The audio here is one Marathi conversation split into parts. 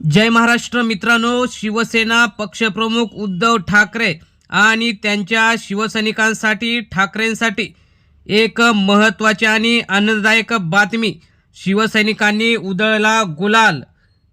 जय महाराष्ट्र मित्रांनो शिवसेना पक्षप्रमुख उद्धव ठाकरे आणि त्यांच्या शिवसैनिकांसाठी ठाकरेंसाठी एक महत्त्वाची आणि आनंददायक बातमी शिवसैनिकांनी उधळला गुलाल.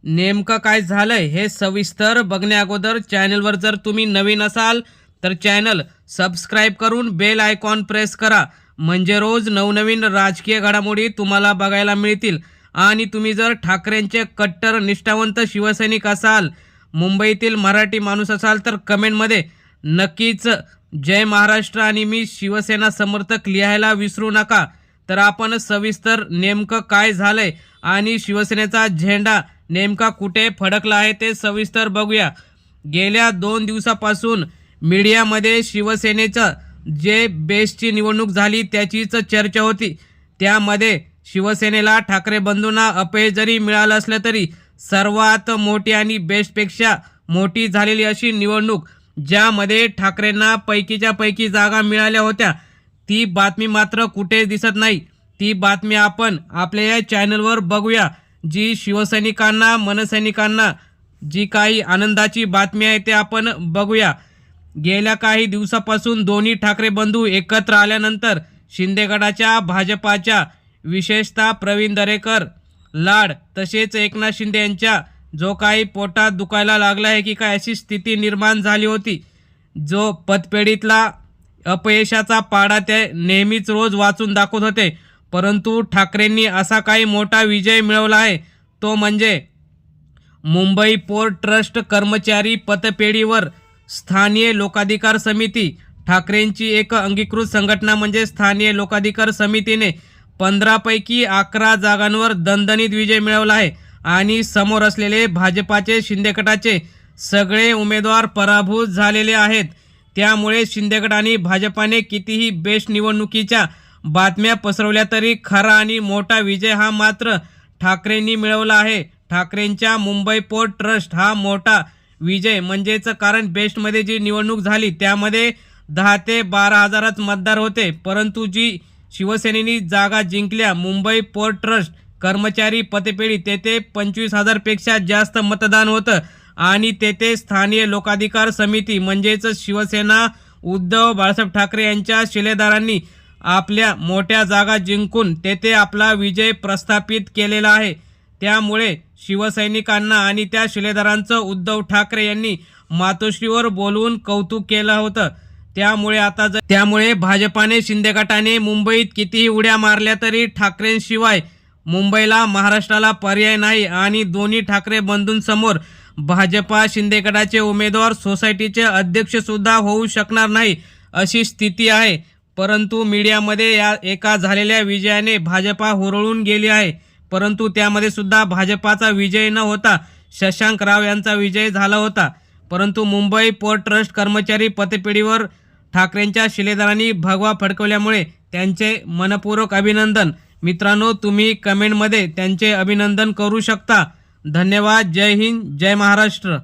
नेमकं काय झालं हे सविस्तर बघण्याअगोदर चॅनलवर जर तुम्ही नवीन असाल तर चॅनल सबस्क्राईब करून बेल आयकॉन प्रेस करा. म्हणजे रोज नवनवीन राजकीय घडामोडी तुम्हाला बघायला मिळतील. आणि तुम्ही जर ठाकरेंचे कट्टर निष्ठावंत शिवसैनिक असाल मुंबईतील मराठी माणूस असाल तर कमेंटमध्ये नक्कीच जय महाराष्ट्र आणि मी शिवसेना समर्थक लिहायला विसरू नका. तर आपण सविस्तर नेमकं काय झालंय आणि शिवसेनेचा झेंडा नेमका कुठे फडकला आहे ते सविस्तर बघूया. गेल्या दोन दिवसापासून मीडियामध्ये शिवसेनेचं जे बेस्टची निवडणूक झाली त्याचीच चर्चा होती. त्यामध्ये शिवसेनेला ठाकरे बंधूंना अपयश जरी मिळालं असलं तरी सर्वात मोठी आणि बेस्टपेक्षा मोठी झालेली अशी निवडणूक ज्यामध्ये ठाकरेंना पैकीच्या पैकी जागा मिळाल्या होत्या ती बातमी मात्र कुठेच दिसत नाही. ती बातमी आपण आपल्या या चॅनलवर बघूया जी शिवसैनिकांना मनसैनिकांना जी काही आनंदाची बातमी आहे ते आपण बघूया. गेल्या काही दिवसापासून दोन्ही ठाकरे बंधू एकत्र आल्यानंतर शिंदेगडाच्या भाजपाच्या विशेषतः प्रवीण दरेकर लाड तसेच एकनाथ शिंदे यांच्या जो काही पोटात दुखायला लागला आहे की काय अशी स्थिती निर्माण झाली होती जो पतपेढीतला अपयशाचा पाडा ते नेहमीच रोज वाचून दाखवत होते. परंतु ठाकरेंनी असा काही मोठा विजय मिळवला आहे तो म्हणजे मुंबई पोर्ट ट्रस्ट कर्मचारी पतपेढीवर स्थानीय लोकाधिकार समिती. ठाकरेंची एक अंगीकृत संघटना म्हणजे स्थानीय लोकाधिकार समितीने पंधरापैकी अकरा जागांवर दणदणीत विजय मिळवला आहे. आणि समोर असलेले भाजपाचे शिंदेगटाचे सगळे उमेदवार पराभूत झालेले आहेत. त्यामुळे शिंदेगट आणि भाजपाने कितीही बेस्ट निवडणुकीच्या बातम्या पसरवल्या तरी खरा आणि मोठा विजय हा मात्र ठाकरेंनी मिळवला आहे. ठाकरेंच्या मुंबई पोर्ट ट्रस्ट हा मोठा विजय म्हणजेच कारण बेस्टमध्ये जी निवडणूक झाली त्यामध्ये दहा ते बारा हजारच मतदार होते. परंतु जी शिवसेनेनी जागा जिंकल्या. मुंबई पोर्ट ट्रस्ट कर्मचारी पतपेढी तेथे पंचवीस हजारपेक्षा जास्त मतदान होतं. आणि तेथे स्थानीय लोकाधिकार समिती म्हणजेच शिवसेना उद्धव बाळासाहेब ठाकरे यांच्या शिलेदारांनी आपल्या मोठ्या जागा जिंकून तेथे आपला विजय प्रस्थापित केलेला आहे. त्यामुळे शिवसैनिकांना आणि त्या शिलेदारांचं उद्धव ठाकरे यांनी मातोश्रीवर बोलवून कौतुक केलं होतं. त्यामुळे आता जर त्यामुळे भाजपाने शिंदे गटाने मुंबईत कितीही उड्या मारल्या तरी ठाकरेंशिवाय मुंबईला महाराष्ट्राला पर्याय नाही आणि दोन्ही ठाकरे बंधूंसमोर भाजपा शिंदे गटाचे उमेदवार सोसायटीचे अध्यक्षसुद्धा होऊ शकणार नाही अशी स्थिती आहे. परंतु मीडियामध्ये या एका झालेल्या विजयाने भाजपा हुरळून गेली आहे. परंतु त्यामध्ये सुद्धा भाजपाचा विजय न होता शशांक राव यांचा विजय झाला होता. परंतु मुंबई पोर्ट ट्रस्ट कर्मचारी पतपेढीवर ठाकरेंच्या शिलेदारांनी भगवा फडकवल्यामुळे त्यांचे मनपूर्वक अभिनंदन. मित्रांनो तुम्ही कमेंटमध्ये त्यांचे अभिनंदन करू शकता. धन्यवाद. जय हिंद. जय महाराष्ट्र.